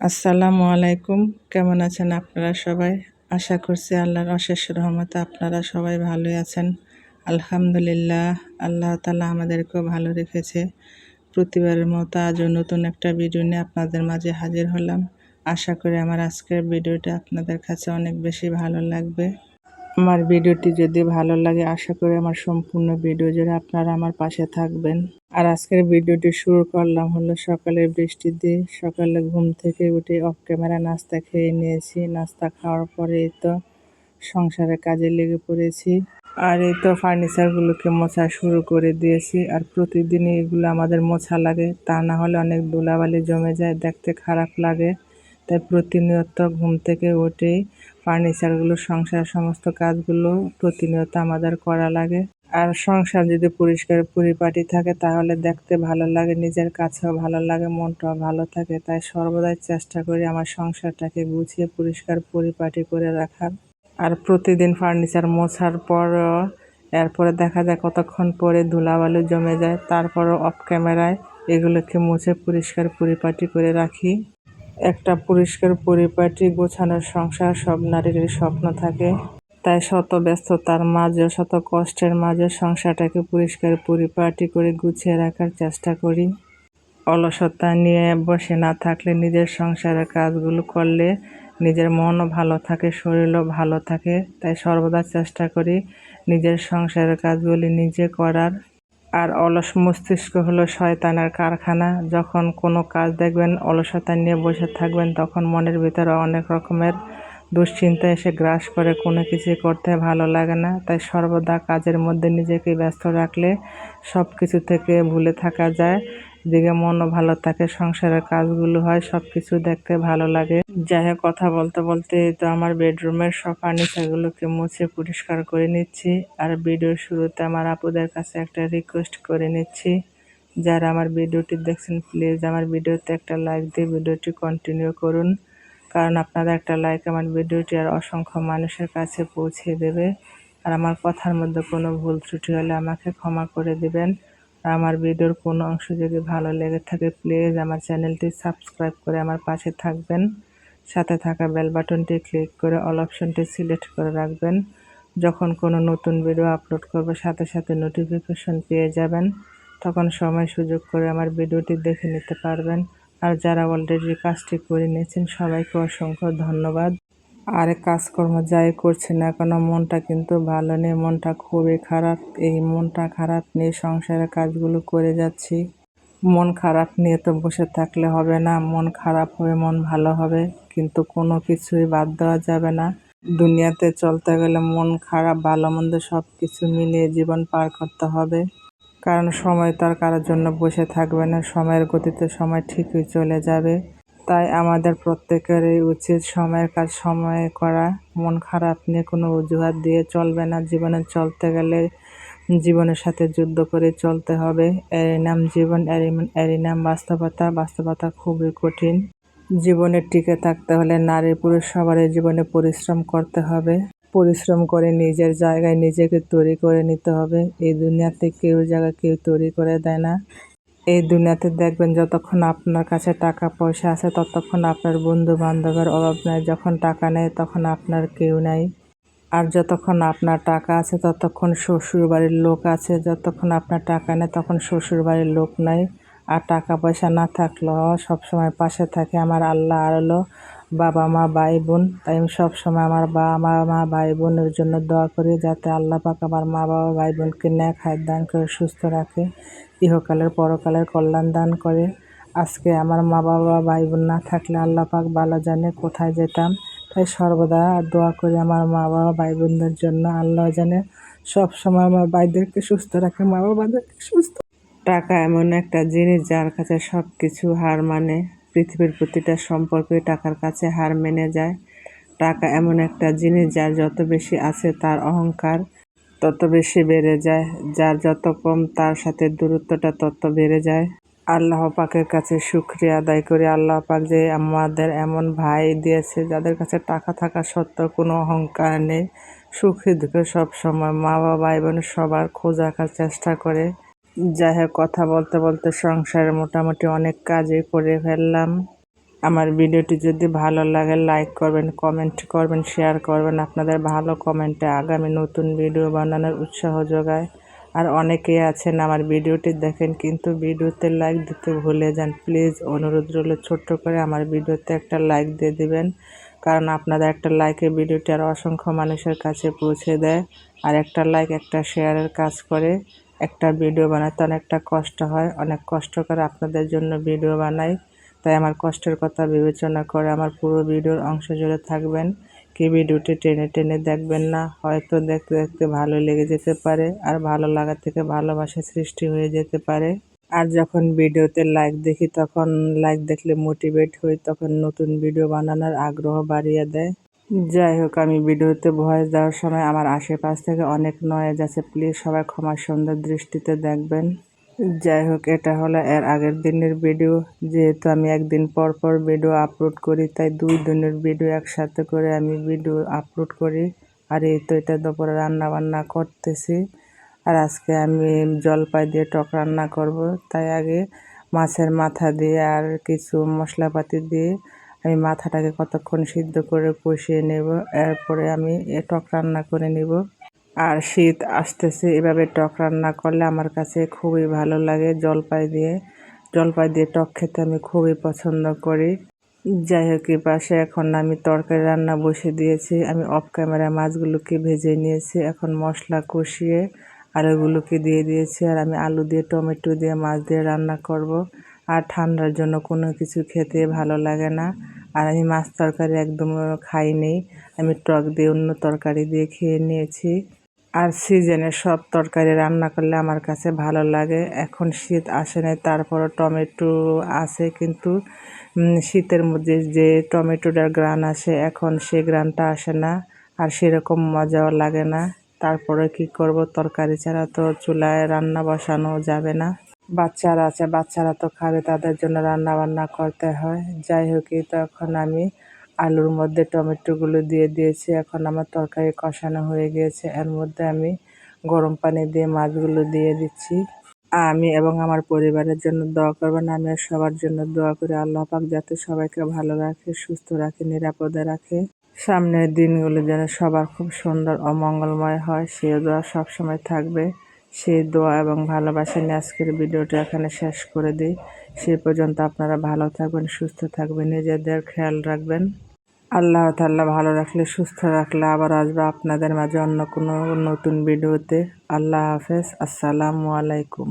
আসসালামু আলাইকুম। কেমন আছেন আপনারা সবাই? আশা করছি আল্লাহর অশেষ রহমতে আপনারা সবাই ভালোই আছেন। আলহামদুলিল্লাহ, আল্লাহ তালা আমাদেরকেও ভালো রেখেছে। প্রতিবারের মতো আজও নতুন একটা ভিডিও নিয়ে আপনাদের মাঝে হাজির হলাম। আশা করি আমার আজকের ভিডিওটা আপনাদের কাছে অনেক বেশি ভালো লাগবে। আমার ভিডিওটি যদি ভালো লাগে, আশা করি আমার সম্পূর্ণ ভিডিও জুড়ে আপনারা আমার পাশে থাকবেন। আর আজকের ভিডিওটি শুরু করলাম হলো সকালের বৃষ্টি দিয়ে। সকালে ঘুম থেকে উঠে অফ ক্যামেরা নাস্তা খেয়ে নিয়েছি। নাস্তা খাওয়ার পরে তো সংসারে কাজে লেগে পড়েছি। আর এই তো ফার্নিচারগুলোকে মোছা শুরু করে দিয়েছি। আর প্রতিদিনই এগুলো আমাদের মোছা লাগে। তা না হলে অনেক ধুলাবালি জমে যায়, দেখতে খারাপ লাগে। তাই প্রতিনিয়ত ঘুম থেকে উঠেই ফার্নিচারগুলো সংসার সমস্ত কাজগুলো প্রতিনিয়ত আমাদের করা লাগে। আর সংসার যদি পরিষ্কার পরিপাটি থাকে, তাহলে দেখতে ভালো লাগে, নিজের কাছেও ভালো লাগে, মনটাও ভালো থাকে। তাই সর্বদাই চেষ্টা করি আমার সংসারটাকে গুছিয়ে পরিষ্কার পরিপাটি করে রাখার। আর প্রতিদিন ফার্নিচার মোছার পর এরপরে দেখা যায় কতক্ষণ পরে ধুলাবালু জমে যায়, তারপরও অফ ক্যামেরায় এগুলোকে মুছে পরিষ্কার পরিপাটি করে রাখি। একটা পরিষ্কার পরিপাটি গোছানোর সংসার, সব নারীর স্বপ্ন থাকে। তাই শত ব্যস্ততার মাঝে, শত কষ্টের মাঝে সংসারটাকে পরিষ্কার পরিপাটি করে গুছিয়ে রাখার চেষ্টা করি। অলসতা নিয়ে বসে না থাকলে নিজের সংসারের কাজগুলো করলে নিজের মনও ভালো থাকে, শরীরও ভালো থাকে। তাই সর্বদা চেষ্টা করি নিজের সংসারের কাজগুলি নিজে করার। আর অলস মস্তিষ্ক হলো শয়তানের কারখানা। যখন কোনো কাজ দেখবেন অলসতা নিয়ে বসে থাকবেন, তখন মনের ভিতরে অনেক রকমের দুশ্চিন্তা এসে গ্রাস করে, কোনো কিছু করতে ভালো লাগে না। তাই সর্বদা কাজের মধ্যে নিজেকে ব্যস্ত রাখলে সব কিছু থেকে ভুলে থাকা যায়। দিকে মনও ভালো থাকে, সংসারের কাজগুলো হয় সব কিছু দেখতে ভালো লাগে। যাই হোক, কথা বলতে বলতে তো আমার বেডরুমের সব ফার্নিচারগুলোকে মুছে পরিষ্কার করে নিচ্ছি। আর ভিডিওর শুরুতে আমার আপুদের কাছে একটা রিকোয়েস্ট করে নিচ্ছি। যারা আমার ভিডিওটি দেখছেন প্লিজ আমার ভিডিওতে একটা লাইক দিয়ে ভিডিওটি কন্টিনিউ করুন। কারণ আপনাদের একটা লাইক আমার ভিডিওটি আর অসংখ্য মানুষের কাছে পৌঁছে দেবে। আর আমার কথার মধ্যে কোনো ভুল ত্রুটি হলে আমাকে ক্ষমা করে দেবেন। আমার ভিডিওর কোনো অংশ যদি ভালো লেগে থাকে প্লিজ আমার চ্যানেলটি সাবস্ক্রাইব করে আমার পাশে থাকবেন। সাথে থাকা বেল বাটনটি ক্লিক করে অল অপশনটি সিলেক্ট করে রাখবেন। যখন কোনো নতুন ভিডিও আপলোড করবে, সাথে সাথে নোটিফিকেশন পেয়ে যাবেন। তখন সময় সুযোগ করে আমার ভিডিওটি দেখে নিতে পারবেন। আর যারা অলরেডি কাজটি করে নিয়েছেন, সবাইকে অসংখ্য ধন্যবাদ। আর কাজকর্ম যাই করছি না কেন, মনটা কিন্তু ভালো নেই, মনটা খুবই খারাপ। এই মনটা খারাপ নিয়ে সংসারের কাজগুলো করে যাচ্ছি। মন খারাপ নিয়ে তো বসে থাকলে হবে না, মন খারাপ হবে মন ভালো হবে, কিন্তু কোনো কিছুই বাদ দেওয়া যাবে না। দুনিয়াতে চলতে গেলে মন খারাপ, ভালো মন্দ সব কিছু মিলিয়ে জীবন পার করতে হবে। কারণ সময় তো আর কারোর জন্য বসে থাকবে না, সময়ের গতিতে সময় ঠিকই চলে যাবে। তাই আমাদের প্রত্যেকেরই উচিত সময়ের কাজ, সময়ে করা। মন খারাপ নিয়ে কোনো অজুহাত দিয়ে চলবে না। জীবনে চলতে গেলে জীবনের সাথে যুদ্ধ করে চলতে হবে। এরই নাম জীবন, এরই নাম বাস্তবতা। বাস্তবতা খুবই কঠিন। জীবনে টিকে থাকতে হলে নারী পুরুষ সবারই জীবনে পরিশ্রম করতে হবে। পরিশ্রম করে নিজের জায়গায় নিজেকে তৈরি করে নিতে হবে। এই দুনিয়াতে কেউ জায়গা কেউ তৈরি করে দেয় না। এই দুনিয়াতে দেখবেন যতক্ষণ আপনার কাছে টাকা পয়সা আছে, ততক্ষণ আপনার বন্ধু বান্ধবের অভাব নাই। যখন টাকা নেই, তখন আপনার কেউ নাই। আর যতক্ষণ আপনার টাকা আছে, ততক্ষণ শ্বশুর বাড়ির লোক আছে। যতক্ষণ আপনার টাকা নেই, তখন শ্বশুর বাড়ির লোক নাই। আর টাকা পয়সা না থাকলেও সবসময় পাশে থাকে আমার আল্লাহ আর হলো বাবা, মা, ভাই, বোন। তাই আমি সবসময় আমার বাবা, মা মা ভাই, বোনের জন্য দোয়া করি যাতে আল্লাহ পাক আমার মা, বাবা, ভাই, বোনকে ন্যাক হাত দান করে সুস্থ রাখে। ইহকালের পরকালের কল্যাণ দান করে। আজকে আমার মা বাবা ভাই বোন না থাকলে আল্লাহ পাক ভালো জানে কোথায় যেতাম। তাই সর্বদা দোয়া করি আমার মা বাবা ভাই বোনদের জন্য। আল্লাহ জানে সব সময় আমার ভাইদেরকে সুস্থ রাখে, মা বাবাদেরকে সুস্থ টাকা এমন একটা জিনিস যার কাছে সব কিছু হার মানে। পৃথিবীর প্রতিটা সম্পর্কে টাকার কাছে হার মেনে যায়। টাকা এমন একটা জিনিস যার যত বেশি আছে তার অহংকার তত বেশি বেড়ে যায়, যার যত কম তার সাথে দূরত্বটা তত বেড়ে যায়। আল্লাহ পাকের কাছে সুক্রিয়া আদায় করি। আল্লাহ পাক যে আমাদের এমন ভাই দিয়েছে, যাদের কাছে টাকা থাকা সত্ত্বেও কোনো অহংকার নেই, সুখী দুঃখে সবসময় মা বাবা বোন সবার খোঁজ রাখার চেষ্টা করে। যাই হোক, কথা বলতে বলতে সংসারে মোটামুটি অনেক কাজই করে ফেললাম। আমার ভিডিওটি যদি ভালো লাগে লাইক করবেন কমেন্ট করবেন শেয়ার করবেন। আপনাদের ভালো কমেন্টে আগামী নতুন ভিডিও বানানোর উৎসাহ যোগায়। আর অনেকেই আছেন আমার ভিডিওটি দেখেন, কিন্তু ভিডিওতে লাইক দিতে ভুলে যান। প্লিজ অনুরোধ রইল, ছোট্ট করে আমার ভিডিওতে একটা লাইক দিয়ে দিবেন। কারণ আপনাদের একটা লাইকে ভিডিওটি আর অসংখ্য মানুষের কাছে পৌঁছে দেয়। আর একটা লাইক একটা শেয়ারের কাজ করে একটা ভিডিও বানাতে অনেকটা কষ্ট হয়। অনেক কষ্ট করে আপনাদের জন্য ভিডিও বানাই। তাই আমার কষ্টের কথা বিবেচনা করে আমার পুরো ভিডিওর অংশ জুড়ে থাকবেন। কি ভিডিওটি টেনে টেনে দেখবেন না, হয়তো দেখতে দেখতে ভালো লেগে যেতে পারে আর ভালো লাগা থেকে ভালোবাসা সৃষ্টি হয়ে যেতে পারে। আর যখন ভিডিওতে লাইক দেখি, তখন লাইক দেখলে মোটিভেট হই, তখন নতুন ভিডিও বানানোর আগ্রহ বাড়িয়ে দেয়। যাই হোক, আমি ভিডিওতে ভয়েস দেওয়ার সময় আমার আশেপাশ থেকে অনেক নয়েজ আছে প্লিজ সবাই ক্ষমা সুন্দর দৃষ্টিতে দেখবেন। যাই হোক, এটা হলো এর আগের দিনের ভিডিও যেহেতু আমি একদিন পর পর ভিডিও আপলোড করি, তাই দুই দিনের ভিডিও একসাথে করে আমি ভিডিও আপলোড করি। আর এই তো এটা দুপুরে রান্না বান্না করতেছি। আর আজকে আমি জলপাই দিয়ে টক রান্না করব। তাই আগে মাছের মাথা দিয়ে আর কিছু মশলাপাতি দিয়ে আমি মাথাটাকে কতক্ষণ সিদ্ধ করে কষিয়ে নেব। এরপরে আমি টক রান্না করে নেব। আর শীত আসতেছে, এভাবে টক রান্না করলে আমার কাছে খুবই ভালো লাগে জলপাই দিয়ে। জলপাই দিয়ে টক খেতে আমি খুবই পছন্দ করি। যাই হোক এই পাশে এখন আমি তরকারি রান্না বসে দিয়েছি। আমি অফ ক্যামেরা মাছগুলোকে ভেজে নিয়েছি, এখন মশলা কষিয়ে আলুগুলোকে দিয়ে দিয়েছি আর আমি আলু দিয়ে, টমেটো দিয়ে মাছ দিয়ে রান্না করব। আর ঠান্ডার জন্য কোনো কিছু খেতে ভালো লাগে না। আর আমি মাছ তরকারি একদম খাই নেই আমি টক দিয়ে অন্য তরকারি দিয়ে খেয়ে নিয়েছি। আর সিজনে সব তরকারি রান্না করলে আমার কাছে ভালো লাগে। এখন শীত আসে না তারপরও টমেটো আছে, কিন্তু শীতের মধ্যে যে টমেটোটার গ্রান আসে, এখন সে গ্রানটা আসে না, আর সেরকম মজাও লাগে না। তারপরে কি করব, তরকারি ছাড়া তো চুলায় রান্না বসানো যাবে না। বাচ্চারা আছে, বাচ্চারা তো খাবে, তাদের জন্য রান্না বান্না করতে হয়। যাই হোক তখন আমি আলুর মধ্যে টমেটোগুলো দিয়ে দিয়েছি। এখন আমার তরকারি কষানো হয়ে গিয়েছে। এর মধ্যে আমি গরম পানি দিয়ে মাছগুলো দিয়ে দিচ্ছি। আমি এবং আমার পরিবারের জন্য দোয়া করবেন। আমি সবার জন্য দোয়া করি। আল্লাহ পাক যাতে সবাইকে ভালো রাখে, সুস্থ রাখে, নিরাপদে রাখে। সামনের দিনগুলো যেন সবার খুব সুন্দর ও মঙ্গলময় হয়। সে দোয়া সবসময় থাকবে। সেই দোয়া এবং ভালোবাসা নিয়ে আজকের ভিডিওটা এখানে শেষ করে দিই। সে পর্যন্ত আপনারা ভালো থাকবেন, সুস্থ থাকবেন, নিজেদের খেয়াল রাখবেন। আল্লাহ তাল্লাহ ভালো রাখলে, সুস্থ রাখলে আবার আসবে আপনাদের মাঝে অন্য কোনো নতুন ভিডিওতে। আল্লাহ হাফেজ, আসসালামু আলাইকুম।